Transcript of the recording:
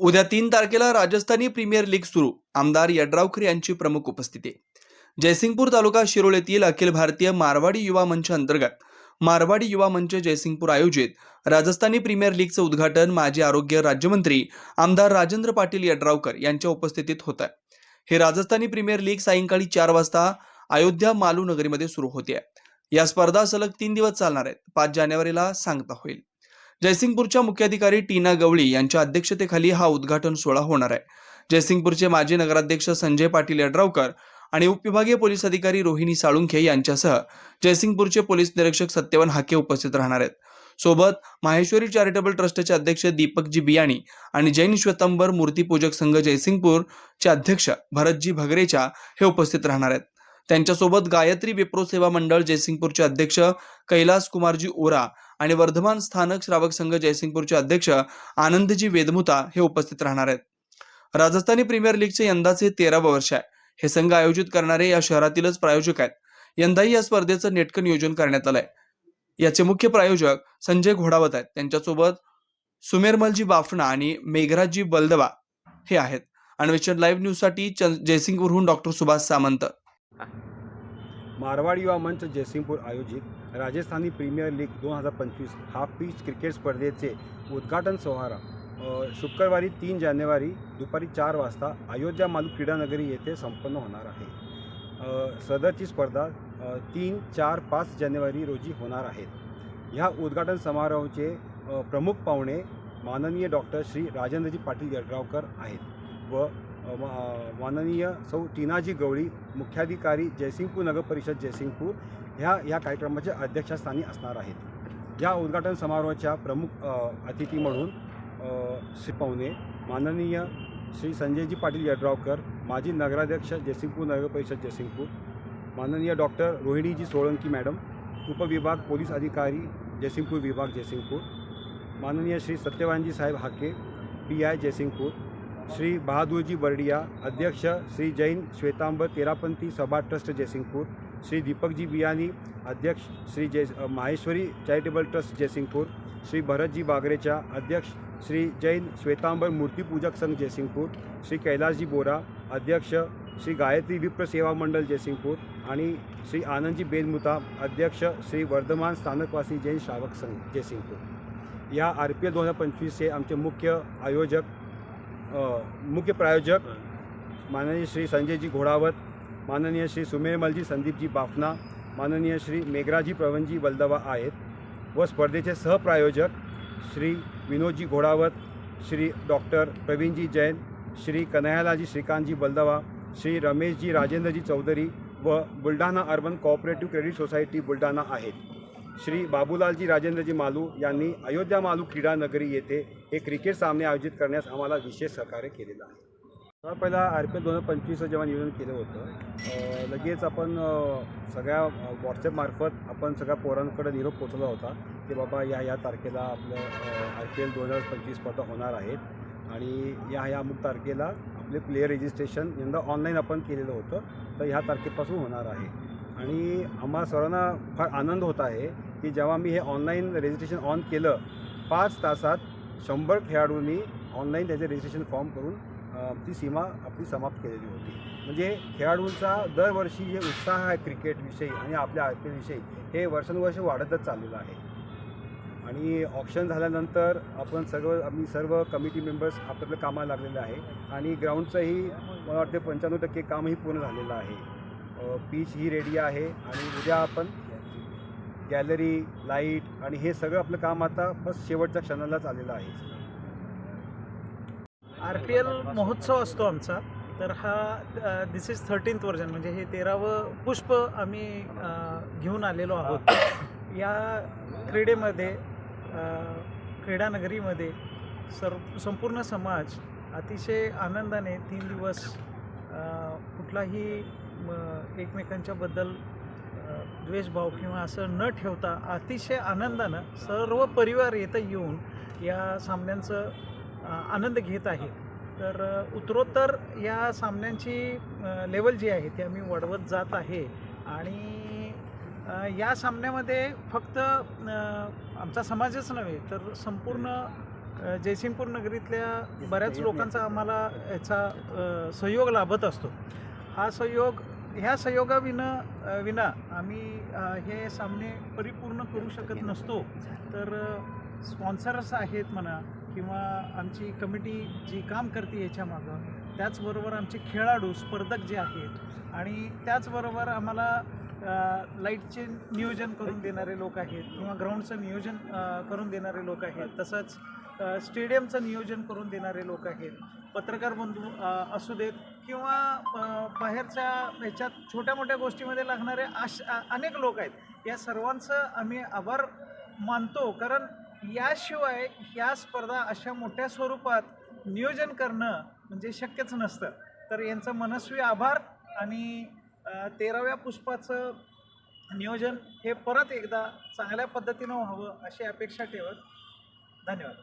उद्या तीन तारखेला राजस्थानी प्रीमियर लीग सुरू. आमदार यड्रावकर यांची प्रमुख उपस्थिती. जयसिंगपूर तालुका शिरोळ येथील अखिल भारतीय मारवाडी युवा मंच अंतर्गत मारवाडी युवा मंच जयसिंगपूर आयोजित राजस्थानी प्रीमियर लीगचं उद्घाटन माजी आरोग्य राज्यमंत्री आमदार राजेंद्र पाटील यड्रावकर यांच्या उपस्थितीत होत. आहे हे राजस्थानी प्रीमियर लीग सायंकाळी चार वाजता अयोध्या मालू नगरीमध्ये सुरू होते. या स्पर्धा सलग तीन दिवस चालणार आहेत. पाच जानेवारीला सांगता होईल. जयसिंगपूरच्या मुख्याधिकारी टीना गवळी यांच्या अध्यक्षतेखाली हा उद्घाटन सोहळा होणार आहे. जयसिंगपूरचे माजी नगराध्यक्ष संजय पाटील यड्रावकर आणि उपविभागीय पोलीस अधिकारी रोहिणी साळुंखे यांच्यासह जयसिंगपूरचे पोलीस निरीक्षक सत्यवान हाके उपस्थित राहणार आहेत. सोबत माहेश्वरी चॅरिटेबल ट्रस्टचे अध्यक्ष दीपकजी बियाणी आणि जैन श्वेतंबर मूर्तीपूजक संघ जयसिंगपूरचे अध्यक्ष भरतजी भगरेचा हे उपस्थित राहणार आहेत. त्यांच्यासोबत गायत्री विप्रो सेवा मंडळ जयसिंगपूरचे अध्यक्ष कैलास कुमारजी ओरा आणि वर्धमान स्थानक श्रावक संघ जयसिंगपूरचे अध्यक्ष आनंदजी वेदमुता हे उपस्थित राहणार आहेत. राजस्थानी प्रीमियर लीगचे यंदाचे तेरावं वर्ष आहे. हे संघ आयोजित करणारे या शहरातीलच प्रायोजक आहेत. यंदाही या स्पर्धेचं नेटकं नियोजन करण्यात आलंय. याचे मुख्य प्रायोजक संजय घोडावत आहेत. त्यांच्यासोबत सुमेरमलजी बाफना आणि मेघराजी बलदवा हे आहेत. अन्वेषण लाईव्ह न्यूजसाठी जयसिंगपूरहून डॉक्टर सुभाष सामंत. मारवाड युवा मंच जयसिंगपूर आयोजित राजस्थानी प्रीमियर लीग दोन हजार पंचवीस हाफ पिच क्रिकेट स्पर्धेचे उद्घाटन सोहळा शुक्रवारी तीन जानेवारी दुपारी चार वाजता अयोध्या मालू क्रीडानगरी येथे संपन्न होणार आहे. सदरची स्पर्धा तीन चार पाच जानेवारी रोजी होणार आहेत. ह्या उद्घाटन समारोहाचे प्रमुख पाहुणे माननीय डॉक्टर श्री राजेंद्रजी पाटील यड्रावकर आहेत व माननीय सौ टीनाजी गवळी मुख्याधिकारी जयसिंगपूर नगर परिषद जयसिंगपूर ह्या या कार्यक्रमाच्या अध्यक्षस्थानी असणार आहेत. या उद्घाटन समारोहाच्या प्रमुख अतिथी म्हणून श्री पवने माननीय श्री संजयजी पाटील यड्रावकर माजी नगराध्यक्ष जयसिंगपूर नगर परिषद जयसिंगपूर माननीय डॉक्टर रोहिणीजी सोळंकी मॅडम उपविभाग पोलीस अधिकारी जयसिंगपूर विभाग जयसिंगपूर माननीय श्री सत्यवानजी साहेब हाके पी आय जयसिंगपूर श्री बहादूरजी बर्डिया अध्यक्ष श्री जैन श्वेतांबर तेरापंथी सभा ट्रस्ट जयसिंगपूर श्री दीपकजी बियानी अध्यक्ष श्री जय माहेश्वरी चॅरिटेबल ट्रस्ट जयसिंगपूर श्री भरतजी बागरेचा अध्यक्ष श्री जैन श्वेतांबर मूर्तीपूजक संघ जयसिंगपूर श्री कैलासजी बोरा अध्यक्ष श्री गायत्री विप्र सेवा मंडळ जयसिंगपूर आणि श्री आनंदजी बेनमुता अध्यक्ष श्री वर्धमान स्थानकवासी जैन श्रावक संघ जयसिंगपूर. या आर पी एल दोन हजार पंचवीसचे आमचे मुख्य आयोजक मुख्य प्रायोजक माननीय श्री संजयजी घोडावत माननीय श्री सुमेरमलजी संदीपजी बाफना माननीय श्री मेघराजी प्रवणजी बलदवा आहेत व स्पर्धेचे सहप्रायोजक श्री विनोदजी घोडावत श्री डॉक्टर प्रवीणजी जैन श्री कन्हैयालाजी श्रीकांतजी बलदवा श्री रमेशजी राजेंद्रजी चौधरी व Buldhana urban cooperative credit society Buldhana आहेत. श्री बाबूलालजी राजेंद्रजी मालू यांनी अयोध्या मालू क्रीडा नगरी येथे हे क्रिकेट सामने आयोजित करण्यास आम्हाला विशेष सहकार्य केलेलं आहे. सर्वात पहिला आर पी एल दोन हजार पंचवीसचं जेव्हा नियोजन केलं होतं. लगेच आपण सगळ्या व्हॉट्सॲपमार्फत आपण सगळ्या पोरांकडे निरोप पोचवला होता की बाबा या या तारखेला आपलं आर पी एल दोन हजार पंचवीस स्पर्धा होणार आहेत. आणि या ह्या अमुक तारखेला आपले प्लेयर रजिस्ट्रेशन यंदा ऑनलाईन आपण केलेलं होतं. तर ह्या तारखेपासून होणार आहे. आणि आम्हा सर्वांना फार आनंद होत आहे की जेव्हा मी हे ऑनलाईन रजिस्ट्रेशन ऑन केलं पाच तासात शंभर खेळाडूंनी ऑनलाईन त्याचे रजिस्ट्रेशन फॉर्म करून ती सीमा आपली समाप्त केलेली होती. म्हणजे खेळाडूंचा दरवर्षी जे उत्साह आहे क्रिकेटविषयी आणि आपल्या आय पी एलविषयी हे वर्षानुवर्ष वाढतच चाललेलं आहे. आणि ऑप्शन झाल्यानंतर आपण सर्व आम्ही सर्व कमिटी मेंबर्स आपल्याला कामाला लागलेलं आहे आणि ग्राउंडचंही मला वाटते पंच्याण्णव टक्के कामही पूर्ण झालेलं आहे. पीच ही रेडी आहे आणि उद्या आपण गॅलरी लाइट आणि हे सगळं आपलं काम आता बस शेवटच्या क्षणालाच आलेलं आहे. आर पी एल महोत्सव असतो आमचा. तर हा दिस इज थर्टीन्थ वर्जन म्हणजे हे तेरावं पुष्प आम्ही घेऊन आलेलो आहोत. या क्रीडेमध्ये क्रीडानगरीमध्ये सर संपूर्ण समाज अतिशय आनंदाने तीन दिवस कुठलाही एकमेकांच्याबद्दल द्वेषभाव किंवा असं न ठेवता अतिशय आनंदानं सर्व परिवार येतं येऊन या सामन्यांचं आनंद घेत आहे. तर उत्तरोत्तर या सामन्यांची लेवल जी आहे ती आम्ही वाढवत जात आहे. आणि या सामन्यामध्ये फक्त आमचा समाजच नव्हे तर संपूर्ण जयसिंगपूर नगरीतल्या बऱ्याच लोकांचा आम्हाला याचा सहयोग लाभत असतो. हा सहयोग ह्या सहयोगाविना विना आम्ही हे सामने परिपूर्ण करू शकत नसतो. तर स्पॉन्सर्स आहेत म्हणा किंवा आमची कमिटी जी काम करते याच्यामागं त्याचबरोबर आमचे खेळाडू स्पर्धक जे आहेत आणि त्याचबरोबर आम्हाला लाईटचे नियोजन करून देणारे लोक आहेत किंवा ग्राउंडचं नियोजन करून देणारे लोक आहेत. तसंच स्टेडियमचं नियोजन करून देणारे लोक आहेत. पत्रकार बंधू असू देत किंवा बाहेरच्या ह्याच्यात छोट्या मोठ्या गोष्टीमध्ये लागणारे अश अनेक लोक आहेत. या सर्वांचं आम्ही आभार मानतो. कारण याशिवाय ह्या स्पर्धा अशा मोठ्या स्वरूपात नियोजन करणं म्हणजे शक्यच नसतं. तर यांचं मनस्वी आभार आणि तेराव्या पुष्पाचं नियोजन हे परत एकदा चांगल्या पद्धतीनं व्हावं अशी अपेक्षा ठेवत. धन्यवाद.